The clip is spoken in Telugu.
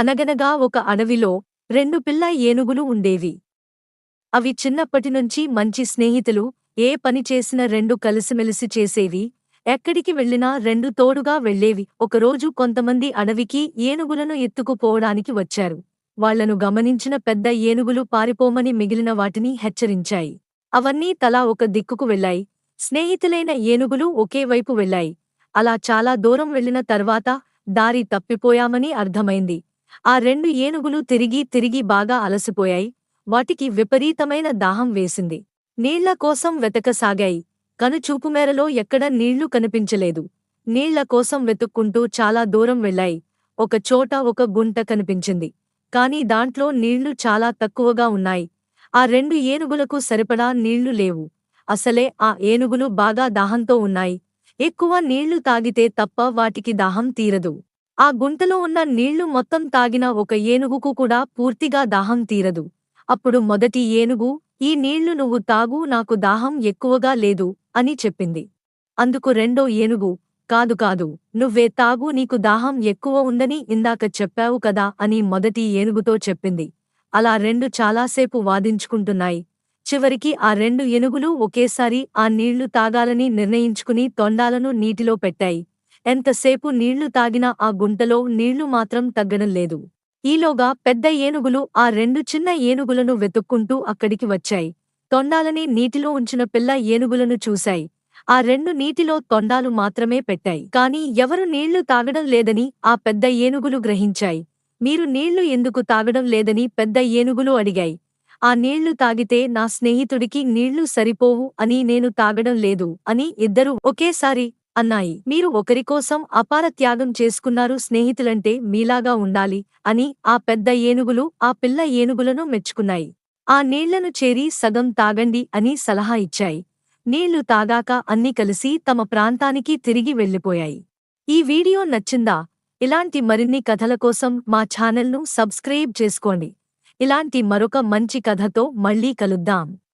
అనగనగా ఒక అడవిలో రెండు పిల్ల ఏనుగులు ఉండేవి. అవి చిన్నప్పటినుంచి మంచి స్నేహితులు ఏ పనిచేసిన రెండు కలిసిమెలిసి చేసేవి. ఎక్కడికి వెళ్ళినా రెండు తోడుగా వెళ్ళేవి. ఒకరోజు కొంతమంది అడవికి ఏనుగులను ఎత్తుకుపోవడానికి వచ్చారు. వాళ్ళను గమనించిన పెద్ద ఏనుగులు పారిపోమని మిగిలిన వాటిని హెచ్చరించాయి. అవన్నీ తలా ఒక దిక్కుకు వెళ్ళాయి. స్నేహితులైన ఏనుగులు ఒకే వైపు వెళ్ళాయి. అలా చాలా దూరం వెళ్ళిన తర్వాత దారి తప్పిపోయామని అర్థమైంది. ఆ రెండు ఏనుగులు తిరిగి తిరిగి బాగా అలసిపోయాయి. వాటికి విపరీతమైన దాహం వేసింది. నీళ్ళ కోసం వెతకసాగాయి. కనుచూపుమేరలో ఎక్కడ నీళ్ళు కనిపించలేదు. నీళ్ళ కోసం వెతుక్కుంటూ చాలా దూరం వెళ్ళాయి. ఒక చోట ఒక గుంట కనిపించింది. కాని దాంట్లో నీళ్ళు చాలా తక్కువగా ఉన్నాయి. ఆ రెండు ఏనుగులకు సరిపడా నీళ్ళు లేవు. అసలే ఆ ఏనుగులు బాగా దాహంతో ఉన్నాయి. ఎక్కువ నీళ్ళు తాగితే తప్ప వాటికి దాహం తీరదు. ఆ గుంటలో ఉన్న నీళ్ళు మొత్తం తాగిన ఒక ఏనుగుకు కూడా పూర్తిగా దాహం తీరదు. అప్పుడు మొదటి ఏనుగు ఈ నీళ్ళు నువ్వు తాగు నాకు దాహం ఎక్కువగా లేదు అని చెప్పింది. అందుకు రెండో ఏనుగు కాదు కాదు నువ్వే తాగు నీకు దాహం ఎక్కువ ఉందని ఇందాక చెప్పావు కదా అని మొదటి ఏనుగుతో చెప్పింది. అలా రెండు చాలాసేపు వాదించుకుంటున్నాయి. చివరికి ఆ రెండు ఏనుగులు ఒకేసారి ఆ నీళ్ళు తాగాలని నిర్ణయించుకుని తొండాలను నీటిలో పెట్టాయి. ఎంతసేపు నీళ్ళు తాగినా ఆ గుంటలో నీళ్ళు మాత్రం తగ్గడం లేదు. ఈలోగా పెద్ద ఏనుగులు ఆ రెండు చిన్న ఏనుగులను వెతుక్కుంటూ అక్కడికి వచ్చాయి. తొండాలని నీటిలో ఉంచిన పిల్ల ఏనుగులను చూశాయి. ఆ రెండు నీటిలో తొండాలు మాత్రమే పెట్టాయి. కాని ఎవరు నీళ్ళు తాగడం లేదని ఆ పెద్ద ఏనుగులు గ్రహించాయి. మీరు నీళ్ళు ఎందుకు తాగడం లేదని పెద్ద ఏనుగులు అడిగాయి. ఆ నీళ్ళు తాగితే నా స్నేహితుడికి నీళ్ళు సరిపోవు అని నేను తాగడం లేదు అని ఇద్దరు ఒకేసారి అన్నాయి. మీరు ఒకరికోసం అపార త్యాగం చేసుకున్నారు స్నేహితులంటే మీలాగా ఉండాలి అని ఆ పెద్ద ఏనుగులు ఆ పిల్ల ఏనుగులను మెచ్చుకున్నాయి. ఆ నీళ్ళను చేరి సగం తాగండి అని సలహా ఇచ్చాయి. నీళ్ళు తాగాక అన్ని కలిసి తమ ప్రాంతానికి తిరిగి వెళ్ళిపోయాయి. ఈ వీడియో నచ్చిందా? ఇలాంటి మరిన్ని కథల కోసం మా ఛానల్ను సబ్స్క్రైబ్ చేసుకోండి. ఇలాంటి మరొక మంచి కథతో మళ్ళీ కలుద్దాం.